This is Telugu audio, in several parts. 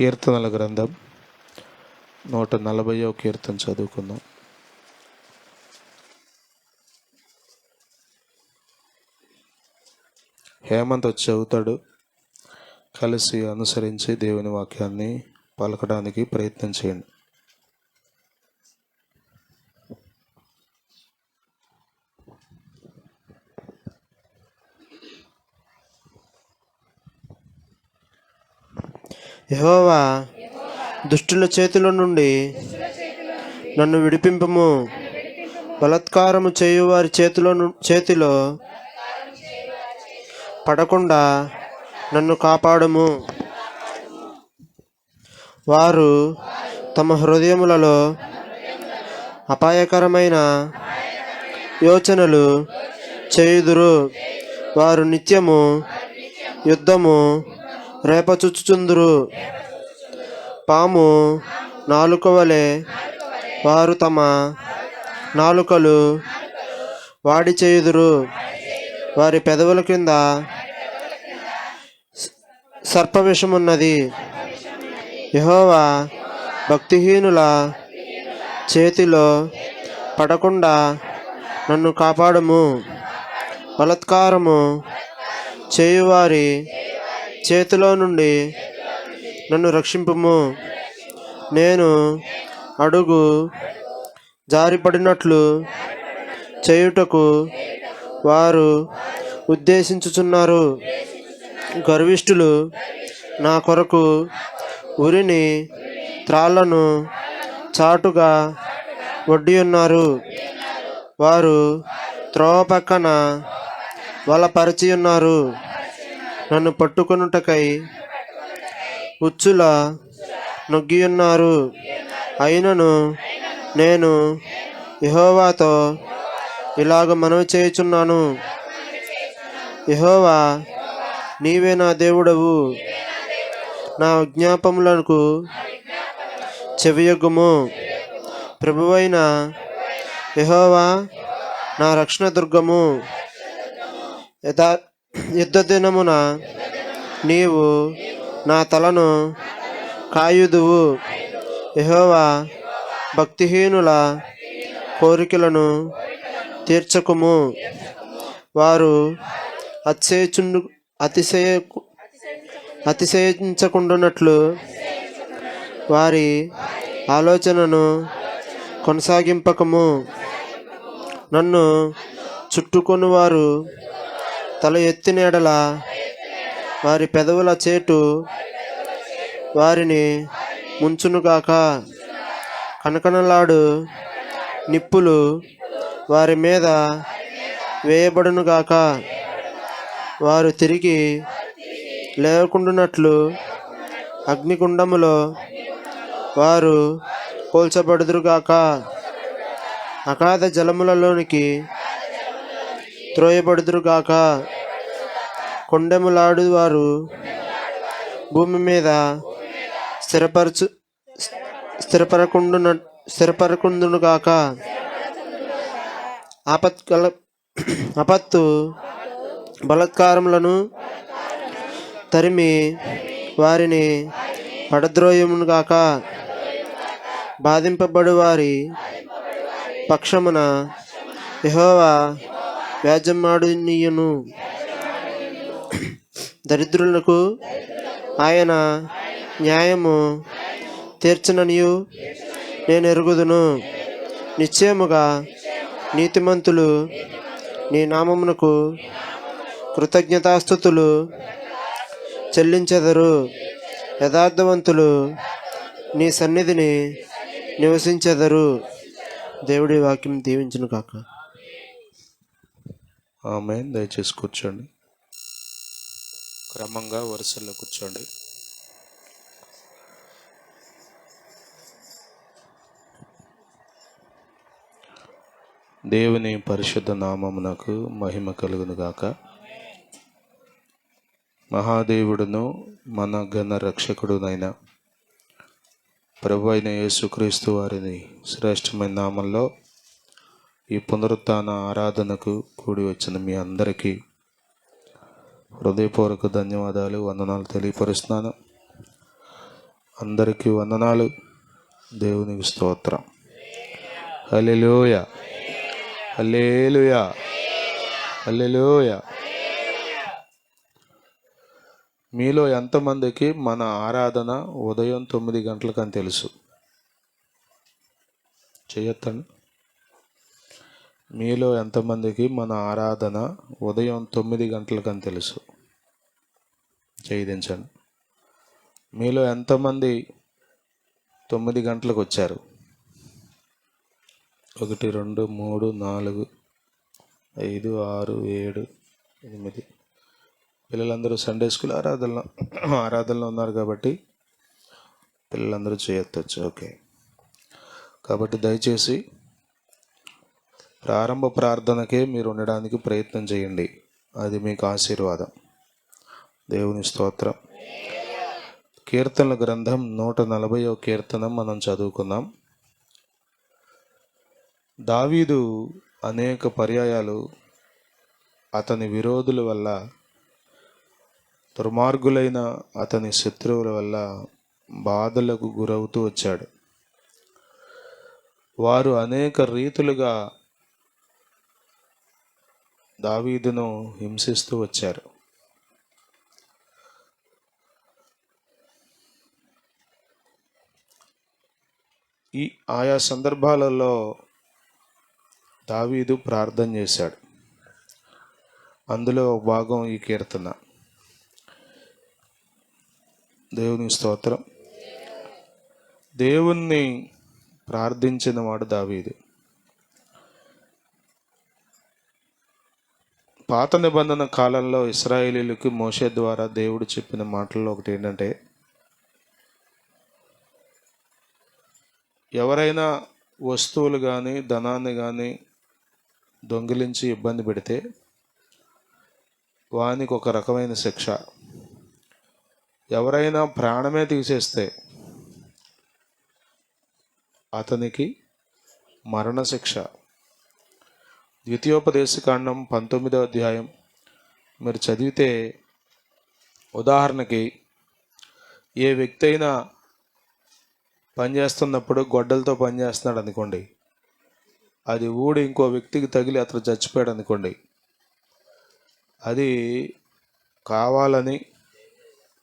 కీర్తనల గ్రంథం నూట నలభైవ కీర్తన చదువుకుందాం. హేమంత్ వచ్చి చదువుతాడు కలిసి అనుసరించి దేవుని వాక్యాన్ని పలకడానికి ప్రయత్నం చేయండి. యహోవా దుష్టుల చేతుల నుండి నన్ను విడిపింపము. బలత్కారము చేయువారి చేతిలో చేతిలో పడకుండా నన్ను కాపాడము. వారు తమ హృదయములలో అపాయకరమైన యోచనలు చేయుదురు. వారు నిత్యము యుద్ధము రేపచుచుచుందురు. పాము నాలుక వలె వారు తమ నాలుకలు వాడి చేయుదురు. వారి పెదవుల కింద సర్పవిషమున్నది. యహోవా భక్తిహీనుల చేతిలో పడకుండా నన్ను కాపాడము. బలత్కారము చేయువారి చేతిలో నుండి నన్ను రక్షింపుము. నేను అడుగు జారిపడినట్లు చేయుటకు వారు ఉద్దేశించుచున్నారు. గర్విష్ఠులు నా కొరకు ఉరిని త్రాళ్ళను చాటుగా వడ్డీ ఉన్నారు వారు త్రోవ పక్కన వలపరిచి ఉన్నారు నన్ను పట్టుకొనుటకై ఉచ్చుల నొగ్గియున్నారు. అయినను నేను యహోవాతో ఇలాగ మనవి చేయుచున్నాను. యహోవా నీవే నా దేవుడవు. నా విజ్ఞాపములకు చెవియొగ్గుము. ప్రభువైన యహోవా నా రక్షణ దుర్గము. యథా యుద్ధ దినమున నీవు నా తలను కాయుదువు. యహోవా భక్తిహీనుల కోరికలను తీర్చకుము. వారు అతిశయచుండు అతిశయ అతిశయించకుండానట్లు వారి ఆలోచనను కొనసాగింపకము. నన్ను చుట్టుకొని వారు తల ఎత్తినెడల వారి పెదవుల చేటు వారిని ముంచునుగాక. కనకనలాడు నిప్పులు వారి మీద వేయబడునుగాక. వారు తిరిగి లేకుండానట్లు అగ్నిగుండములో వారు పోల్చబడుదురుగాక. అగాధ జలములలోనికి త్రోయబడుదురుగాక. కొండెములాడు వారు భూమి మీద స్థిరపరచు స్థిరపరకుండున స్థిరపరకుండునుగాక. ఆపత్కల అపత్తు బలత్కారములను తరిమి వారిని పడద్రోయమునుగాక. బాధింపబడు వారి పక్షమున యహోవా వ్యాజమాడునియును దరిద్రులకు ఆయన న్యాయము తీర్చననియు నేను ఎరుగుదును నిశ్చయముగా నీతిమంతులు నీ నామమునకు కృతజ్ఞతాస్థుతులు చెల్లించెదరు. యథార్థవంతులు నీ సన్నిధిని నివసించెదరు. దేవుడి వాక్యం దీవించును కాక ఆమె దయచేసి కూర్చోండి. క్రమంగా వరుసల్లో కూర్చోండి. దేవుని పరిశుద్ధ నామమునకు మహిమ కలుగును గాక. మహాదేవుడును మన ఘన రక్షకుడునైన ప్రభు అయిన యేసుక్రీస్తు వారిని శ్రేష్టమైన నామంలో ఈ పునరుత్న ఆరాధనకు కూడి వచ్చిన మీ అందరికీ హృదయపూర్వక ధన్యవాదాలు వందనాలు తెలియపరుస్తున్నాను. అందరికీ వందనాలు. దేవునికి స్తోత్రం. హల్లెలూయ. హల్లెలూయ. అల్లెలోయ మీలో ఎంతమందికి మన ఆరాధన ఉదయం తొమ్మిది గంటలకని తెలుసు? చేయొత్తండి మీలో ఎంతమందికి మన ఆరాధన ఉదయం తొమ్మిది గంటలకని తెలుసు? చేయించండి మీలో ఎంతమంది తొమ్మిది గంటలకు వచ్చారు? ఒకటి రెండు మూడు నాలుగు ఐదు ఆరు ఏడు ఎనిమిది. పిల్లలందరూ సండే స్కూల్ ఆరాధనలో ఆరాధనలో ఉన్నారు కాబట్టి పిల్లలందరూ చేయొచ్చు. ఓకే. కాబట్టి దయచేసి ప్రారంభ ప్రార్థనకే మీరు ఉండడానికి ప్రయత్నం చేయండి. అది మీకు ఆశీర్వాదం. దేవుని స్తోత్రం. కీర్తనల గ్రంథం నూట నలభైవ కీర్తన మనం చదువుకుందాం. దావీదు అనేక పర్యాయాలు అతని విరోధుల వల్ల దుర్మార్గులైన అతని శత్రువుల వల్ల బాధలకు గురవుతూ వచ్చాడు. వారు అనేక రీతులుగా దావీదును హింసిస్తూ వచ్చారు. ఈ ఆయా సందర్భాలలో దావీదు ప్రార్థన చేశాడు. అందులో ఒక భాగం ఈ కీర్తన. దేవుని స్తోత్రం. దేవుణ్ణి ప్రార్థించిన వాడు దావీదు. పాత నిబంధన కాలంలో ఇస్రాయేలీలకు మోషే ద్వారా దేవుడు చెప్పిన మాటల్లో ఒకటి ఏంటంటే ఎవరైనా వస్తువులు కానీ ధనాన్ని కానీ దొంగిలించి ఇబ్బంది పెడితే వానికి ఒక రకమైన శిక్ష. ఎవరైనా ప్రాణమే తీసేస్తే అతనికి మరణశిక్ష ద్వితీయోపదేశకాండం పంతొమ్మిదో అధ్యాయం. మీరు చదివితే ఉదాహరణకి ఏ వ్యక్తి అయినా పనిచేస్తున్నప్పుడు గొడ్డలతో పనిచేస్తున్నాడు అనుకోండి. అది ఊడి ఇంకో వ్యక్తికి తగిలి అతను చచ్చిపోయాడు అనుకోండి. అది కావాలని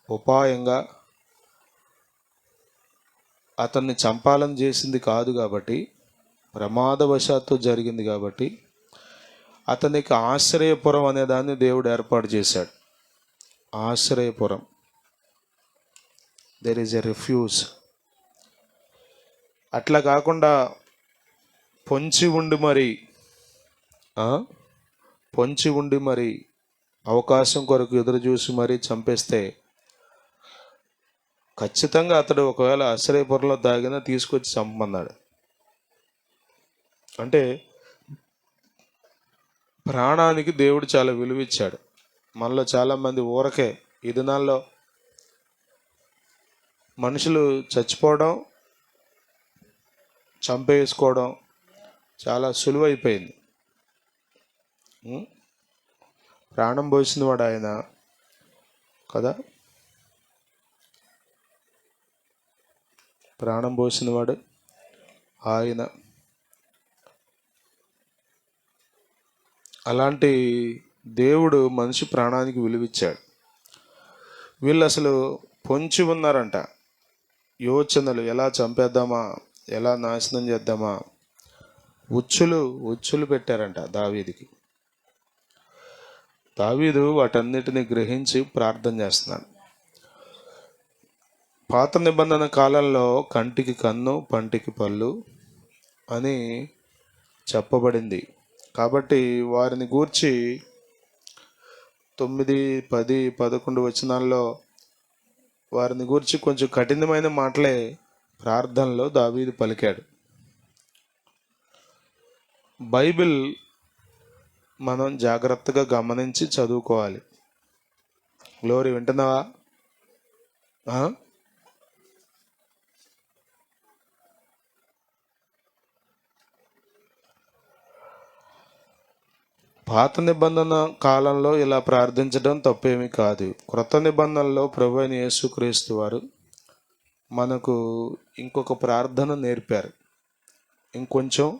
ఉపాయంగా అతన్ని చంపాలని చేసింది కాదు కాబట్టి ప్రమాదవశాత్తు జరిగింది కాబట్టి అతనికి ఆశ్రయపురం అనే దాన్ని దేవుడు ఏర్పాటు చేశాడు. ఆశ్రయపురం. దెర్ ఈజ్ ఎ రిఫ్యూజ్ అట్లా కాకుండా పొంచి ఉండి మరి. పొంచి ఉండి మరి. అవకాశం కొరకు ఎదురు చూసి మరీ చంపేస్తే ఖచ్చితంగా అతడు ఒకవేళ ఆశ్రయపురంలో దాగినా తీసుకొచ్చి చంపమన్నాడు. అంటే ప్రాణానికి దేవుడు చాలా విలువిచ్చాడు. మనలో చాలామంది ఊరకే ఈ దినాల్లో మనుషులు చచ్చిపోవడం చంపేసుకోవడం చాలా సులువైపోయింది. ప్రాణం పోసింది వాడు ఆయన కదా? ప్రాణం పోసిన వాడు ఆయన. అలాంటి దేవుడు మనిషి ప్రాణానికి విలువిచ్చాడు. వీళ్ళు అసలు పొంచి ఉన్నారంట. యోచనలు ఎలా చంపేద్దామా? ఎలా నాశనం చేద్దామా? ఉచ్చులు ఉచ్చులు పెట్టారంట దావీదికి. దావీదు వాటన్నిటిని గ్రహించి ప్రార్థన చేస్తున్నాడు. పాత నిబంధన కాలంలో కంటికి కన్ను పంటికి పళ్ళు అని చెప్పబడింది. కాబట్టి వారిని గూర్చి తొమ్మిది పది పదకొండు వచనాల్లో వారిని గూర్చి కొంచెం కఠినమైన మాటలే ప్రార్థనలో దావీదు పలికాడు. బైబిల్ మనం జాగ్రత్తగా గమనించి చదువుకోవాలి. గ్లోరీ వింటున్నావా? పాత నిబంధన కాలంలో ఇలా ప్రార్థించడం తప్పేమీ కాదు. క్రొత్త నిబంధనలో ప్రభు అయిన యేసుక్రీస్తు వారు మనకు ఇంకొక ప్రార్థన నేర్పారు. ఇంకొంచెం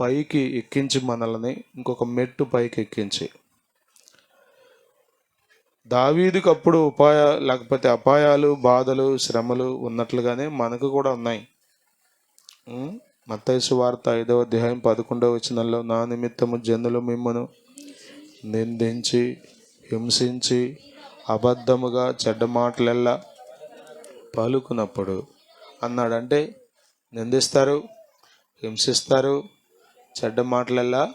పైకి ఎక్కించి మనల్ని ఇంకొక మెట్టు పైకి ఎక్కించి. దావీదుకు అప్పుడు ఉపాయ లేకపోతే అపాయాలు బాధలు శ్రమలు ఉన్నట్లుగానే మనకు కూడా ఉన్నాయి. మత్తైసు వార్త ఐదవ అధ్యాయం పదకొండవ వచనంలో నా నిమిత్తము జనులు మిమ్మను నిందించి హింసించి అబద్ధముగా చెడ్డ మాటలెల్లా పలుకున్నప్పుడు అన్నాడంటే నిందిస్తారు హింసిస్తారు చెడ్డ మాటలెల్లా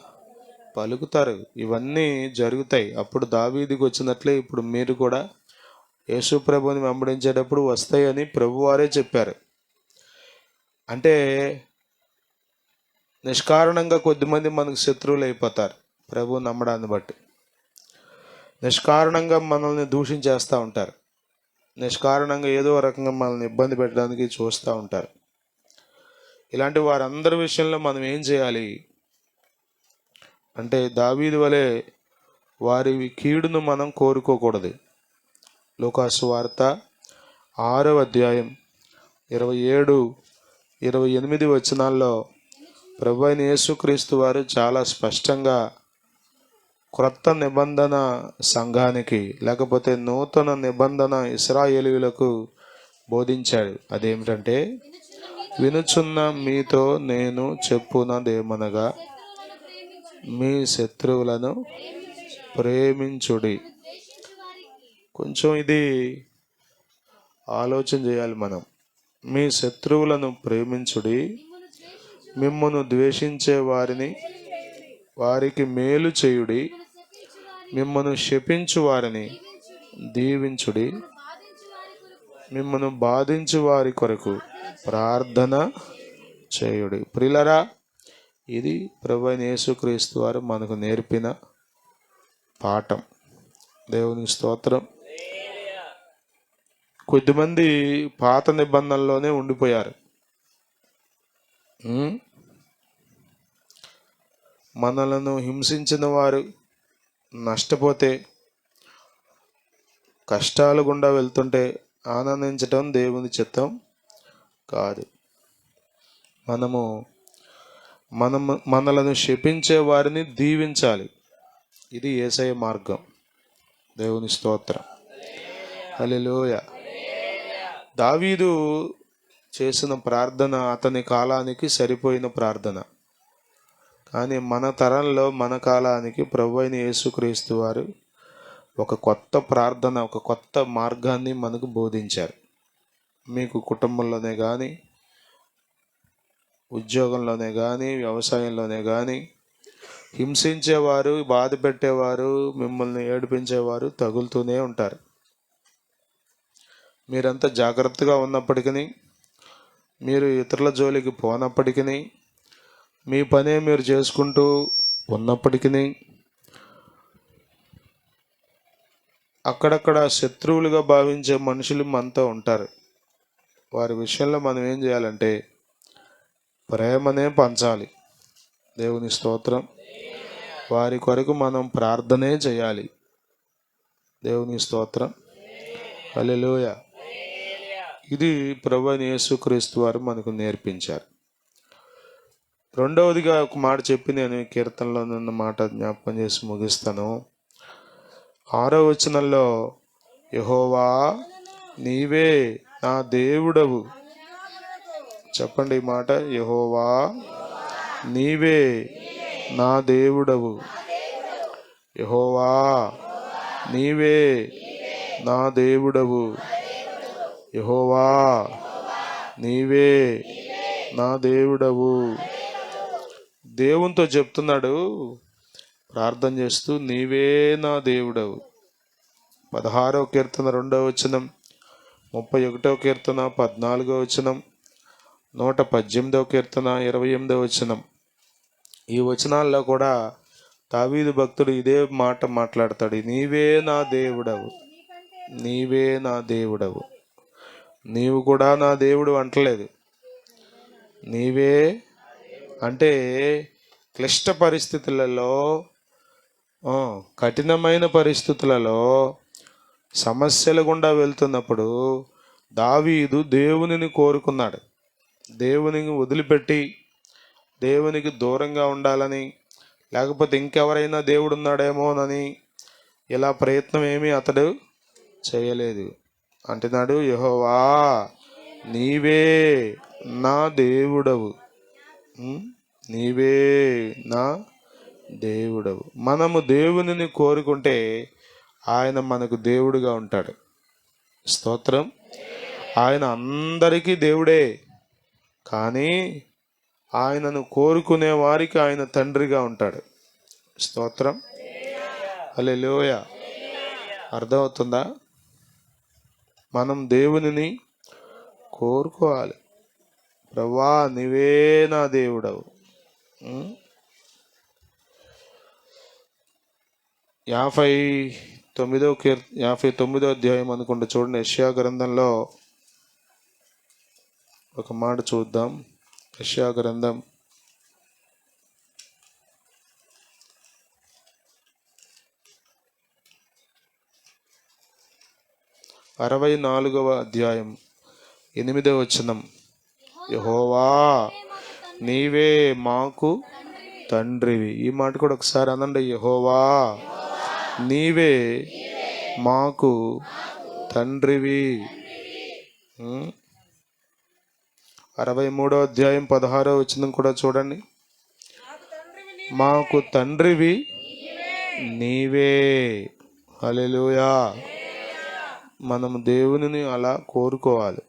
పలుకుతారు. ఇవన్నీ జరుగుతాయి. అప్పుడు దావీదికి వచ్చినట్లే ఇప్పుడు మీరు కూడా యేసు ప్రభుని వెంబడించేటప్పుడు వస్తాయని ప్రభువారే చెప్పారు. అంటే నిష్కారణంగా కొద్దిమంది మనకు శత్రువులు అయిపోతారు. ప్రభు నమ్మడాన్ని బట్టి. నిష్కారణంగా మనల్ని దూషించేస్తూ ఉంటారు. నిష్కారణంగా ఏదో రకంగా మనల్ని ఇబ్బంది పెట్టడానికి చూస్తూ ఉంటారు. ఇలాంటి వారందరి విషయంలో మనం ఏం చేయాలి? అంటే దావీది వలె వారి కీడును మనం కోరుకోకూడదు. లోకాసు వార్త ఆరవ అధ్యాయం ఇరవై ఏడు ఇరవై ఎనిమిది వచనాల్లో ప్రభు అయిన యేసుక్రీస్తు వారు చాలా స్పష్టంగా క్రొత్త నిబంధన సంఘానికి లేకపోతే నూతన నిబంధన ఇస్రాయేలీలకు బోధించాడు. అదేమిటంటే వినుచున్న మీతో నేను చెప్పునదేమనగా మీ శత్రువులను ప్రేమించుడి. కొంచెం ఇది ఆలోచన చేయాలి మనం. మీ శత్రువులను ప్రేమించుడి మిమ్మను ద్వేషించే వారిని వారికి మేలు చేయుడి. మిమ్మను శపించు వారిని దీవించుడి. మిమ్మను బాధించు వారి కొరకు ప్రార్థన చేయుడి. ప్రిలరా ఇది ప్రభు యేసుక్రీస్తు వారు మనకు నేర్పిన పాఠం. దేవుని స్తోత్రం. కొద్దిమంది పాత నిబంధనల్లోనే ఉండిపోయారు. మనలను హింసించిన వారు నష్టపోతే కష్టాలు గుండా వెళ్తుంటే ఆనందించటం దేవుని చిత్తం కాదు. మనము మనము మనలను శపించే వారిని దీవించాలి. ఇది ఏసయ మార్గం. దేవుని స్తోత్రం. హల్లెలూయ. దావీదు చేసిన ప్రార్థన అతని కాలానికి సరిపోయిన ప్రార్థన. కానీ మన తరంలో మన కాలానికి ప్రభు అయిన యేసుక్రీస్తు వారు ఒక కొత్త ప్రార్థన ఒక కొత్త మార్గాన్ని మనకు బోధించారు. మీకు కుటుంబంలోనే కానీ ఉద్యోగంలోనే కానీ వ్యవసాయంలోనే కానీ హింసించేవారు బాధ పెట్టేవారు మిమ్మల్ని ఏడిపించేవారు తగులుతూనే ఉంటారు. మీరంతా జాగ్రత్తగా ఉన్నప్పటికీ మీరు ఇతరుల జోలికి పోనప్పటికీ మీ పనే మీరు చేసుకుంటూ ఉన్నప్పటికీ అక్కడక్కడ శత్రువులుగా భావించే మనుషులు మనతో ఉంటారు. వారి విషయంలో మనం ఏం చేయాలంటే ప్రేమనే పంచాలి. దేవుని స్తోత్రం. వారి కొరకు మనం ప్రార్థనే చేయాలి. దేవుని స్తోత్రం. హల్లెలూయా. ఇది ప్రభు యేసుక్రీస్తు వారు మనకు నేర్పించారు. రెండవదిగా ఒక మాట చెప్పి నేను కీర్తనలో ఉన్న మాట జ్ఞాపకం చేసి ముగిస్తాను. ఆరో వచనంలో యహోవా నీవే నా దేవుడవు. చెప్పండి ఈ మాట యహోవా నీవే నా దేవుడవు. యహోవా నీవే నా దేవుడవు. యహోవా నీవే నా దేవుడవు. దేవునితో చెప్తున్నాడు ప్రార్థన చేస్తూ నీవే నా దేవుడవు. పదహారవ కీర్తన రెండవ వచనం ముప్పై ఒకటవ కీర్తన పద్నాలుగో వచనం నూట పద్దెనిమిదవ కీర్తన ఇరవై ఎనిమిదవ వచనం. ఈ వచనాల్లో కూడా తావీదు భక్తుడు ఇదే మాట మాట్లాడతాడు నీవే నా దేవుడవు. నీవే నా దేవుడవు. నీవు కూడా నా దేవుడు అంటలేదు. నీవే అంటే క్లిష్ట పరిస్థితులలో కఠినమైన పరిస్థితులలో సమస్యల గుండా వెళ్తున్నప్పుడు దావీదు దేవునిని కోరుకున్నాడు. దేవునికి వదిలిపెట్టి దేవునికి దూరంగా ఉండాలని లేకపోతే ఇంకెవరైనా దేవుడు ఉన్నాడేమోనని ఇలా ప్రయత్నం ఏమీ అతడు చేయలేదు. అంటున్నాడు యహోవా. నీవే నా దేవుడవు. నీవే నా దేవుడవు. మనము దేవునిని కోరుకుంటే ఆయన మనకు దేవుడుగా ఉంటాడు. స్తోత్రం. ఆయన అందరికీ దేవుడే. కానీ ఆయనను కోరుకునే వారికి ఆయన తండ్రిగా ఉంటాడు. స్తోత్రం. అలే లోయ అర్థమవుతుందా? మనం దేవునిని కోరుకోవాలి. ప్రభా నీవే నా దేవుడవు. యాభై తొమ్మిదో కీర్ యాభై తొమ్మిదో అధ్యాయం అనుకుంటే చూడండి యష్యా గ్రంథంలో ఒక మాట చూద్దాం. యష్యా గ్రంథం అరవై నాలుగవ అధ్యాయం ఎనిమిదవ వచనం. యహోవా నీవే మాకు తండ్రివి. ఈ మాట కూడా ఒకసారి అనండి. యహోవా నీవే మాకు తండ్రివి. అరవై మూడో అధ్యాయం పదహారో వచనం కూడా చూడండి. మాకు తండ్రివి నీవే. హల్లెలూయా. మనము దేవునిని అలా కోరుకోవాలి.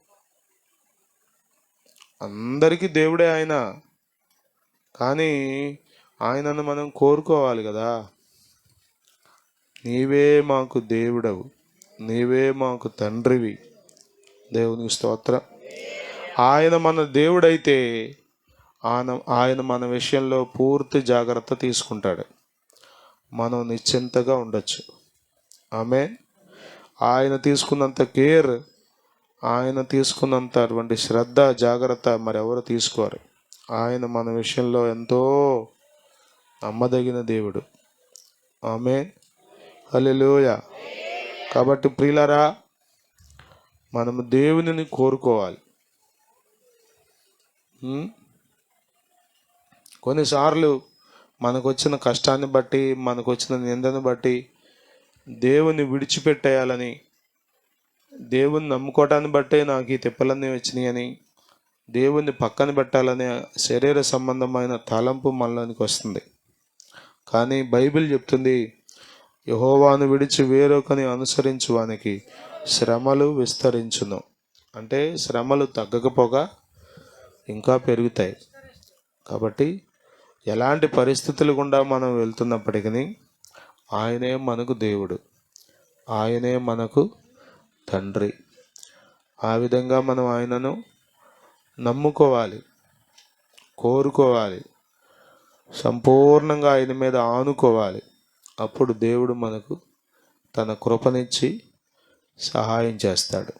అందరికీ దేవుడే ఆయన. కానీ ఆయనను మనం కోరుకోవాలి కదా. నీవే మాకు దేవుడవు. నీవే మాకు తండ్రివి. దేవునికి స్తోత్రం. ఆయన మన దేవుడైతే ఆయన ఆయన మన విషయంలో పూర్తి జాగ్రత్త తీసుకుంటాడు. మనం నిశ్చింతగా ఉండొచ్చు. ఆమె ఆయన తీసుకున్నంత కేర్ ఆయన తీసుకున్నంత అటువంటి శ్రద్ధ జాగ్రత్త మరెవరు తీసుకోరు. ఆయన మన విషయంలో ఎంతో నమ్మదగిన దేవుడు. ఆమె హల్లెలూయ. కాబట్టి ప్రియులరా మనము దేవునిని కోరుకోవాలి. కొన్నిసార్లు మనకు వచ్చిన కష్టాన్ని బట్టి మనకు వచ్చిన నిందను బట్టి దేవుని విడిచిపెట్టేయాలని దేవుని నమ్ముకోవటాన్ని బట్టే నాకు ఈ తిప్పలన్నీ వచ్చినాయని దేవుణ్ణి పక్కన పెట్టాలనే శరీర సంబంధమైన తలంపు మనలోనికి వస్తుంది. కానీ బైబిల్ చెప్తుంది యహోవాను విడిచి వేరొకని అనుసరించు వానికి శ్రమలు విస్తరించును. అంటే శ్రమలు తగ్గకపోగా ఇంకా పెరుగుతాయి. కాబట్టి ఎలాంటి పరిస్థితులు గుండా మనం వెళ్తున్నప్పటికీ ఆయనే మనకు దేవుడు. ఆయనే మనకు తండ్రి. ఆ విధంగా మనం ఆయనను నమ్ముకోవాలి కోరుకోవాలి సంపూర్ణంగా ఆయన మీద ఆనుకోవాలి. అప్పుడు దేవుడు మనకు తన కృపనిచ్చి సహాయం చేస్తాడు.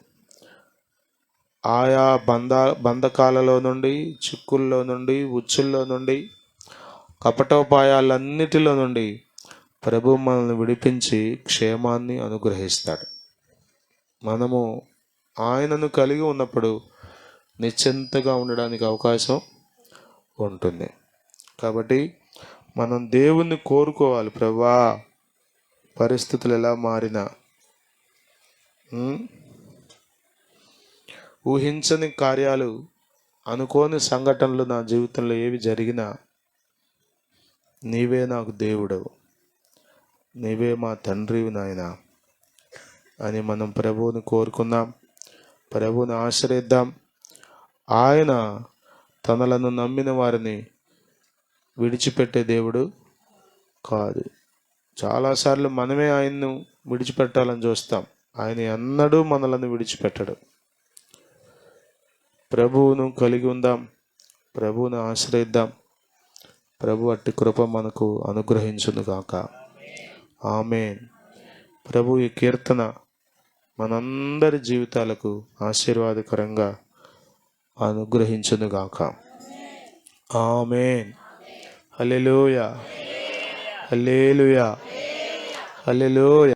ఆయా బంధ బంధకాలలో నుండి చిక్కుల్లో నుండి ఉచ్చుల్లో నుండి కపటోపాయాలన్నిటిలో నుండి ప్రభు మనల్ని విడిపించి క్షేమాన్ని అనుగ్రహిస్తాడు. మనము ఆయనను కలిగి ఉన్నప్పుడు నిశ్చింతగా ఉండడానికి అవకాశం ఉంటుంది. కాబట్టి మనం దేవుణ్ణి కోరుకోవాలి. ప్రభా పరిస్థితులు ఎలా మారినా ఊహించని కార్యాలు అనుకోని సంఘటనలు నా జీవితంలో ఏవి జరిగినా నీవే నాకు దేవుడవు. నీవే మా తండ్రివి నాయన అని మనం ప్రభువుని కోరుకుందాం ప్రభువుని ఆశ్రయిద్దాం. ఆయన తనలను నమ్మిన వారిని విడిచిపెట్టే దేవుడు కాదు. చాలాసార్లు మనమే ఆయన్ను విడిచిపెట్టాలని చూస్తాం. ఆయన ఎన్నడూ మనలను విడిచిపెట్టడు. ప్రభువును కలిగి ఉందాం ప్రభువును ఆశ్రయిద్దాం. ప్రభు అట్టి కృప మనకు అనుగ్రహించును కాక ఆమెన్. ప్రభు ఈ కీర్తన మనందరి జీవితాలకు ఆశీర్వాదకరంగా అనుగ్రహించునుగాక. ఆమెన్. అల్లెలోయ హల్లెలూయా. అల్లెలోయ